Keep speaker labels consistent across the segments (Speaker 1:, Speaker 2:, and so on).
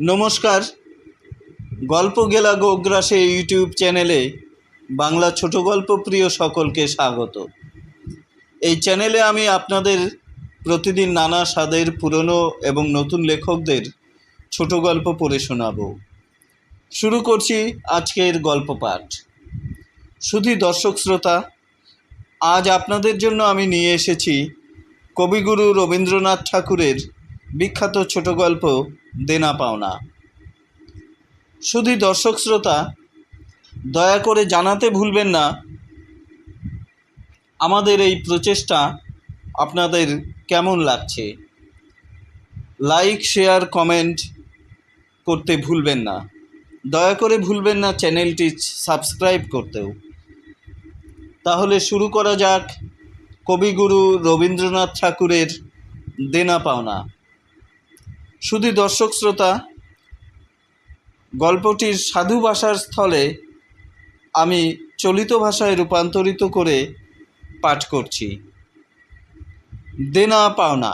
Speaker 1: নমস্কার। গল্প গেলা গোগ্রাসে ইউটিউব চ্যানেলে বাংলা ছোট গল্প প্রিয় সকলকে স্বাগত। এই চ্যানেলে আমি আপনাদের প্রতিদিন নানা স্বাদের পুরনো এবং নতুন লেখকদের ছোট গল্প পড়ে শোনাবো। শুরু করছি আজকের গল্প পাঠ। শুধু দর্শক শ্রোতা, আজ আপনাদের জন্য আমি নিয়ে এসেছি কবিগুরু রবীন্দ্রনাথ ঠাকুরের বিখ্যাত ছোট গল্প দেনা পাওনা শুধু দর্শক শ্রোতা, দয়া করে জানাতে ভুলবেন না, আমাদের এই প্রচেষ্টা আপনাদের কেমন লাগছে? লাইক, শেয়ার, কমেন্ট করতে ভুলবেন না। দয়া করে ভুলবেন না চ্যানেলটি সাবস্ক্রাইব করতেও। তাহলে শুরু করা যাক। কবিগুরু রবীন্দ্রনাথ ঠাকুরের দেনা পাওনা। শুধু দর্শক শ্রোতা, গল্পটির সাধু ভাষার স্থলে আমি চলিত ভাষায় রূপান্তরিত করে পাঠ করছি। দেনা পাওনা।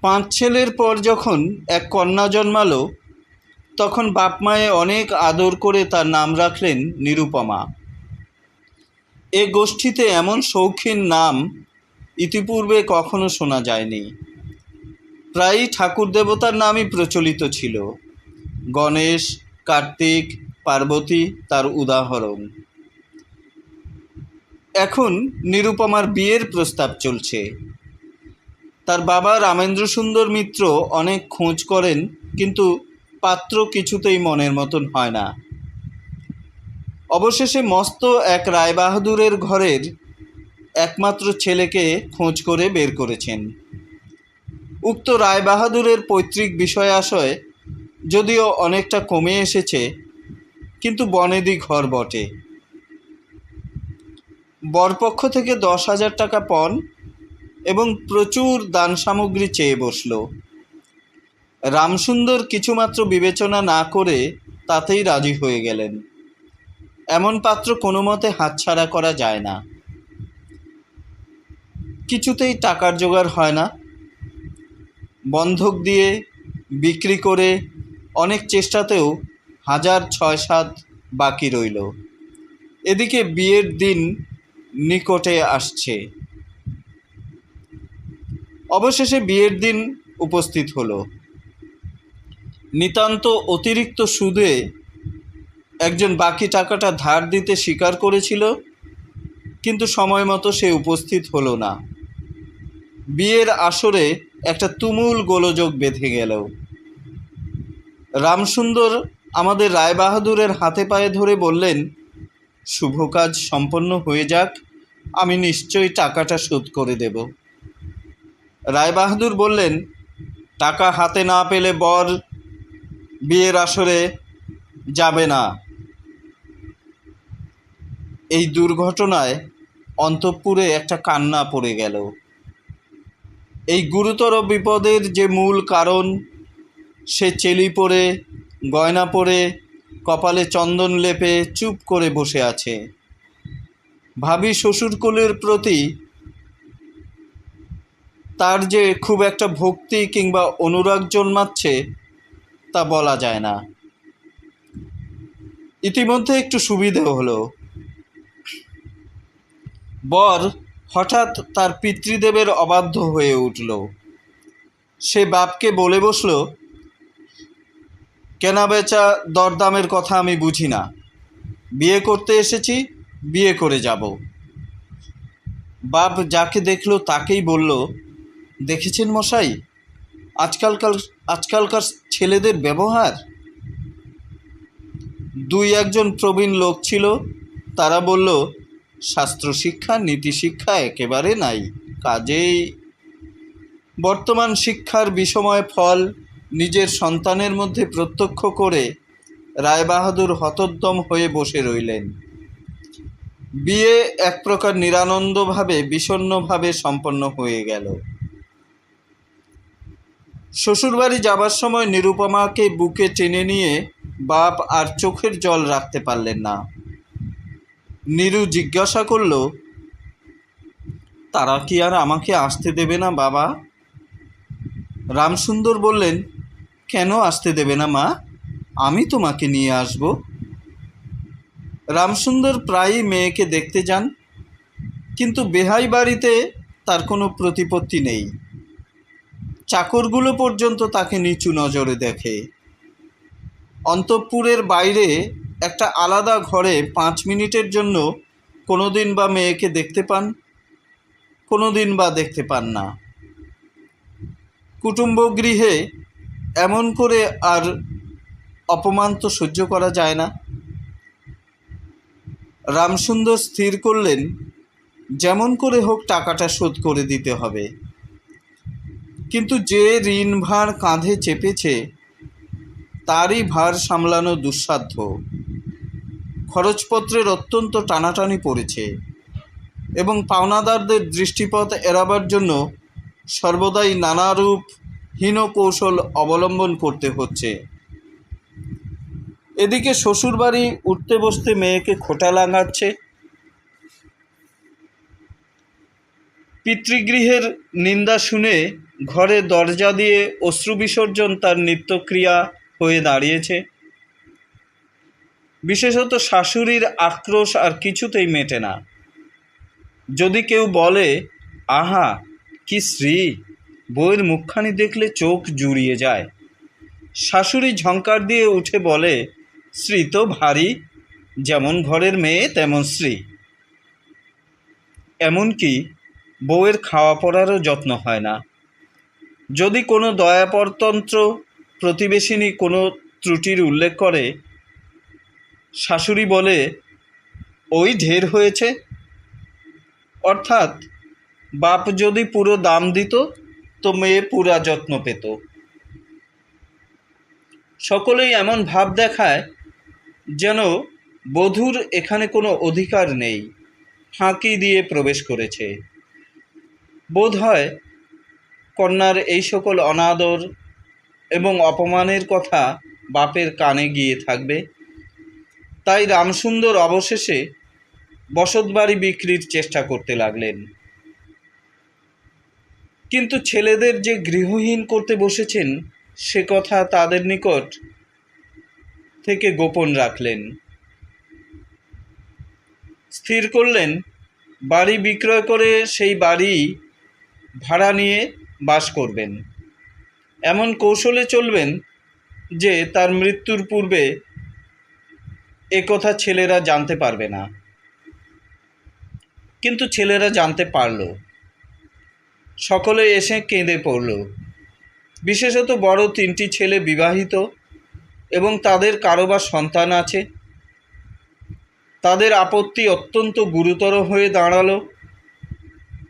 Speaker 1: পাঁচ ছেলের পর যখন এক কন্যা জন্মালো, তখন বাপ মায়ে অনেক আদর করে তার নাম রাখলেন নিরুপমা। এ গোষ্ঠীতে এমন শৌখিন নাম ইতিপূর্বে কখনো শোনা যায়নি। প্রায়ই ঠাকুর দেবতার নামই প্রচলিত ছিল। গণেশ, কার্তিক, পার্বতী তার উদাহরণ। এখন নিরুপমার বিয়ের প্রস্তাব চলছে। তার বাবা রামেন্দ্র সুন্দর মিত্র অনেক খোঁজ করেন, কিন্তু পাত্র কিছুতেই মনের মতন হয় না। অবশেষে মস্ত এক রায়বাহাদুরের ঘরের একমাত্র ছেলেকে খোঁজ করে বের করেছেন। উক্ত রায়বাহাদুরের পৈতৃক বিষয় আশয় যদিও অনেকটা কমে এসেছে, কিন্তু বনেদি ঘর বটে। বরপক্ষ থেকে দশ হাজার টাকা পণ এবং প্রচুর দান সামগ্রী চেয়ে বসল। রামসুন্দর কিছুমাত্র বিবেচনা না করে তাতেই রাজি হয়ে গেলেন। এমন পাত্র কোনো মতে হাতছাড়া করা যায় না। কিছুতেই টাকার জোগাড় হয় না। বন্ধক দিয়ে বিক্রি করে অনেক চেষ্টাতেও হাজার ছয় সাত বাকি রইল। এদিকে বিয়ের দিন নিকটে আসছে। অবশেষে বিয়ের দিন উপস্থিত হলো। নিতান্ত অতিরিক্ত সুদে একজন বাকি টাকাটা ধার দিতে স্বীকার করেছিল, কিন্তু সময় মতো সে উপস্থিত হলো না। বিয়ের আসরে একটা তুমুল গোলযোগ বেঁধে গেল রামসুন্দর আমাদের রায়বাহাদুরের হাতে পায়ে ধরে বললেন, শুভ কাজ সম্পন্ন হয়ে যাক, আমি নিশ্চয়ই টাকাটা শোধ করে দেব। রায়বাহাদুর বললেন, টাকা হাতে না পেলে বর বিয়ের আসরে যাবে না। এই দুর্ঘটনায় অন্তঃপুরে একটা কান্না পড়ে গেল। এই গুরুতর বিপদের যে মূল কারণ, সে চেলি পরে, গয়না পরে, কপালে চন্দন লেপে চুপ করে বসে আছে। ভাবি শ্বশুরকুলের প্রতি তার যে খুব একটা ভক্তি কিংবা অনুরাগ জন্মাচ্ছে, তা বলা যায় না। ইতিমধ্যে একটু সুবিধে হলো। বর হঠাৎ তার পিতৃদেবের অবাধ্য হয়ে উঠল। সে বাপকে বলে বসল, কেনা বেচা, দরদামের কথা আমি বুঝি না। বিয়ে করতে এসেছি, বিয়ে করে যাব। বাপ যাকে দেখল তাকেই বলল, দেখেছেন মশাই, আজকালকার আজকালকার ছেলেদের ব্যবহার? দুই একজন প্রবীণ লোক ছিল, তারা বলল শাস্ত্র শিক্ষা নীতি শিক্ষা একেবারে নাই। কাজেই বর্তমান শিক্ষার বিষময় ফল নিজের সন্তানের মধ্যে প্রত্যক্ষ করে রায়বাহাদুর হতোদ্যম হয়ে বসে রইলেন। বিয়ে এক প্রকার নিরানন্দভাবে, বিষণ্নভাবে সম্পন্ন হয়ে গেল। শ্বশুরবাড়ি যাবার সময় নিরুপমাকে বুকে টেনে নিয়ে বাপ আর চোখের জল রাখতে পারলেন না। নিরু জিজ্ঞাসা করল, তারা কি আর আমাকে আসতে দেবে না, বাবা? রামসুন্দর বললেন, কেন আসতে দেবে না, মা? আমি তোমাকে নিয়ে আসব। রামসুন্দর প্রায়ই মেয়েকে দেখতে যান, কিন্তু বেহাই বাড়িতে তার কোনো প্রতিপত্তি নেই। চাকরগুলো পর্যন্ত তাকে নিচু নজরে দেখে। অন্তঃপুরের বাইরে একটা আলাদা ঘরে পাঁচ মিনিটের জন্য কোনো দিন বা মেয়েকে দেখতে পান কোনো দিন বা দেখতে পান না। কুটুম্ব গৃহে এমন করে আর অপমান তো সহ্য করা যায় না। রামসুন্দর স্থির করলেন, যেমন করে হোক টাকাটা শোধ করে দিতে হবে। কিন্তু যে ঋণ ভার কাঁধে চেপেছে, তারই ভার সামলানো দুঃসাধ্য। খরচপত্রের অত্যন্ত টানাটানি পড়েছে এবং পাওনাদারদের দৃষ্টিপথ এড়াবার জন্য সর্বদাই নানারূপ হীন কৌশল অবলম্বন করতে হচ্ছে। এদিকে শ্বশুরবাড়ি উঠতে বসতে মেয়েকে খোটা লাগাচ্ছে পিতৃগৃহের নিন্দা শুনে ঘরে দরজা দিয়ে অশ্রু বিসর্জন তার নিত্যক্রিয়া হয়ে দাঁড়িয়েছে। বিশেষত শাশুড়ির আক্রোশ আর কিছুতেই মেটে না। যদি কেউ বলে, আহা, কি শ্রী বইয়ের মুখখানি দেখলে চোখ জুড়িয়ে যায়। শাশুড়ি ঝঙ্কার দিয়ে উঠে বলে শ্রী তো ভারী, যেমন ঘরের মেয়ে, তেমন শ্রী এমনকি বউয়ের খাওয়া পড়ারও যত্ন হয় না। যদি কোনো দয়াপরতন্ত্র প্রতিবেশিনী কোনো ত্রুটির উল্লেখ করে শাশুড়ি বলে, ওই ঢের হয়েছে। অর্থাৎ, বাপ যদি পুরো দাম দিত, তো মেয়ে পুরা যত্ন পেত। সকলেই এমন ভাব দেখায় যেন বধূর এখানে কোনো অধিকার নেই, ফাঁকি দিয়ে প্রবেশ করেছে। বোধ হয়, কন্যার এই সকল অনাদর এবং অপমানের কথা বাপের কানে গিয়ে থাকবে। তাই রামসুন্দর অবশেষে বসতবাড়ি বিক্রির চেষ্টা করতে লাগলেন। কিন্তু ছেলেদের যে গৃহহীন করতে বসেছেন, সে কথা তাদের নিকট থেকে গোপন রাখলেন। স্থির করলেন, বাড়ি বিক্রয় করে সেই বাড়ি ভাড়া নিয়ে বাস করবেন। এমন কৌশলে চলবেন যে তার মৃত্যুর পূর্বে কথা ছেলেরা জানতে পারবে না। কিন্তু ছেলেরা জানতে পারল। সকলে এসে কেঁদে পড়ল। বিশেষত বড় তিনটি ছেলে বিবাহিত এবং তাদের কারোবার সন্তান আছে। তাদের আপত্তি অত্যন্ত গুরুতর হয়ে দাঁড়াল।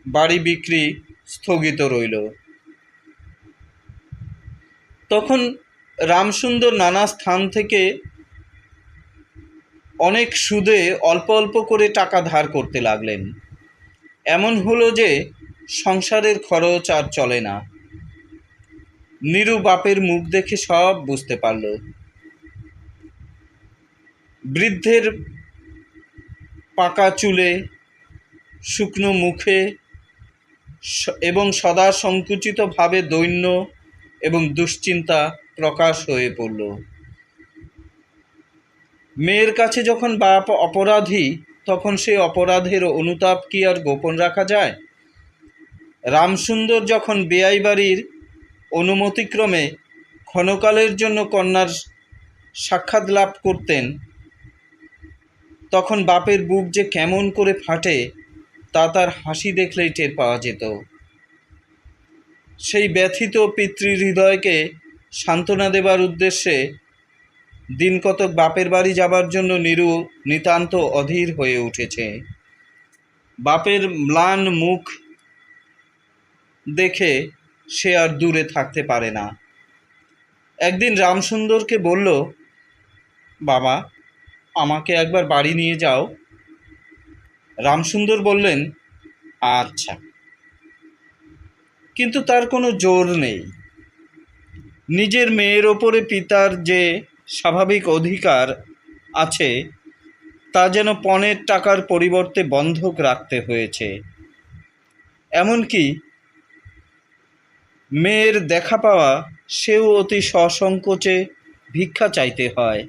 Speaker 1: বাড়ি বিক্রি স্থগিত রইল। তখন রামসুন্দর নানা স্থান থেকে অনেক সুদে অল্প অল্প করে টাকা ধার করতে লাগলেন। এমন হলো যে সংসারের খরচ আর চলে না। নিরু বাপের মুখ দেখে সব বুঝতে পারল। বৃদ্ধের পাকা চুলে, শুকনো মুখে এবং সদা সংকুচিতভাবে দৈন্য এবং দুশ্চিন্তা প্রকাশ হয়ে পড়ল। মেয়ের কাছে যখন বাপ অপরাধী, তখন সেই অপরাধের অনুতাপ কি আর গোপন রাখা যায়? রামসুন্দর যখন বেয়াই বাড়ির অনুমতিক্রমে ক্ষণকালের জন্য কন্যার সাক্ষাৎ লাভ করতেন, তখন বাপের বুক যে কেমন করে ফাটে, তা তার হাসি দেখলেই টের পাওয়া যেত। সেই ব্যথিত পিতৃহৃদয়কে সান্ত্বনা দেবার উদ্দেশ্যে দিন কতক বাপের বাড়ি যাবার জন্য নিরু নিতান্ত অধীর হয়ে উঠেছে। বাপের ম্লান মুখ দেখে সে আর দূরে থাকতে পারে না। একদিন রামসুন্দরকে বলল, বাবা, আমাকে একবার বাড়ি নিয়ে যাও। রামসুন্দর বললেন আচ্ছা। কিন্তু তার কোনো জোর নেই। নিজের মেয়ের ওপরে পিতার যে স্বাভাবিক অধিকার আছে, তা যেন পণের টাকার পরিবর্তে বন্ধক রাখতে হয়েছে। এমনকি মেয়ের দেখা পাওয়া, সেও অতি সসংকোচে ভিক্ষা চাইতে হয়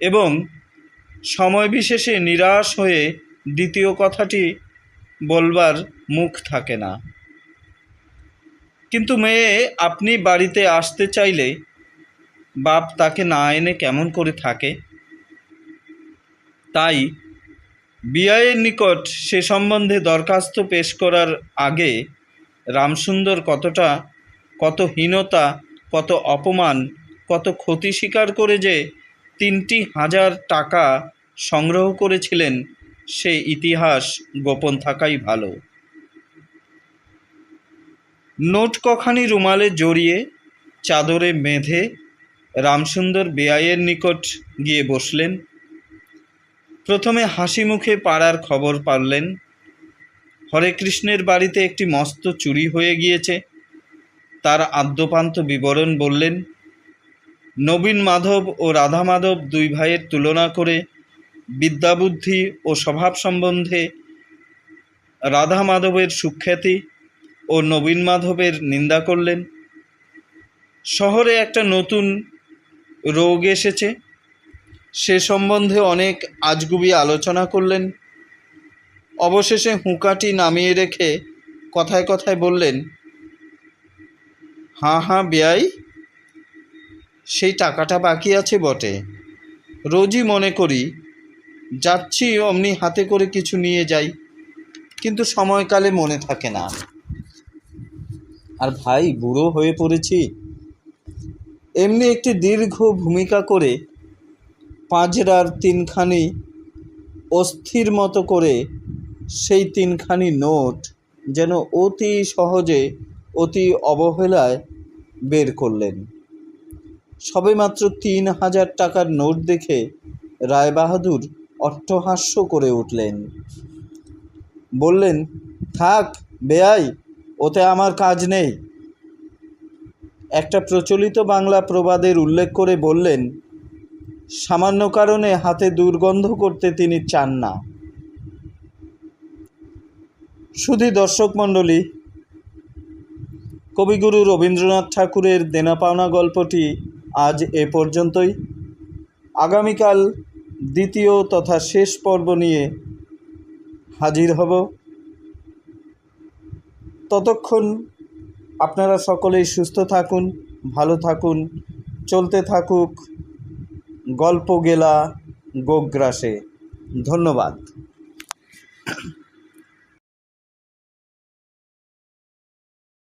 Speaker 1: এবং সময় বিশেষে নিরাশ হয়ে দ্বিতীয় কথাটি বলবার মুখ থাকে না। কিন্তু মেয়ে, আপনি বাড়িতে আসতে চাইলে বাপ তাকে না এনে কেমন করে থাকে? তাই বিআইয়ের নিকট সে সম্বন্ধে দরখাস্ত পেশ করার আগে রামসুন্দর কতটা, কত হীনতা, কত অপমান, কত ক্ষতি স্বীকার করে যে তিনটি হাজার টাকা সংগ্রহ করেছিলেন, সে ইতিহাস গোপন থাকাই ভালো। নোট কখানি রুমালে জড়িয়ে, চাদরে বেঁধে রামসুন্দর বেআইয়ের নিকট গিয়ে বসলেন। প্রথমে হাসি মুখে পাড়ার খবর পারলেন। হরে কৃষ্ণের বাড়িতে একটি মস্ত চুরি হয়ে গিয়েছে। তার আদ্যপান্ত বিবরণ বললেন, নবীন মাধব ও রাধা মাধব দুই ভাইয়ের তুলনা করে বিদ্যাবুদ্ধি ও স্বভাব সম্বন্ধে রাধা মাধবের সুখ্যাতি ও নবীন মাধবের নিন্দা করলেন। শহরে একটা নতুন রোগ এসেছে। সে সম্বন্ধে অনেক আজগুবি আলোচনা করলেন। অবশেষে হুঁকাটি নামিয়ে রেখে কথায় কথায় বললেন, হাঁ হাঁ বেয়াই সেই টাকাটা বাকি আছে বটে। রোজই মনে করি, যাচ্ছি অমনি হাতে করে কিছু নিয়ে যাই, কিন্তু সময়কালে মনে থাকে না। আর ভাই, বুড়ো হয়ে পড়েছি এমনি একটি দীর্ঘ ভূমিকা করে পাঁজরার তিনখানি অস্থির মতো করে সেই তিনখানি নোট যেন অতি সহজে, অতি অবহেলায় বের করলেন। সবেমাত্র তিন হাজার টাকার নোট দেখে রায়বাহাদুর অট্টহাস্য করে উঠলেন। বললেন, থাক বেয়াই ওতে আমার কাজ নেই। একটা প্রচলিত বাংলা প্রবাদের উল্লেখ করে বললেন, সামান্য কারণে হাতে দুর্গন্ধ করতে তিনি চান না। শুধু দর্শক মণ্ডলী, কবিগুরু রবীন্দ্রনাথ ঠাকুরের দেনা পাওনা গল্পটি আজ এ পর্যন্তই। আগামীকাল দ্বিতীয় তথা শেষ পর্ব নিয়ে হাজির হব। ততক্ষণ আপনারা সকলেই সুস্থ থাকুন ভালো থাকুন চলতে থাকুক গল্প গেলা গোগ্রাসে। ধন্যবাদ।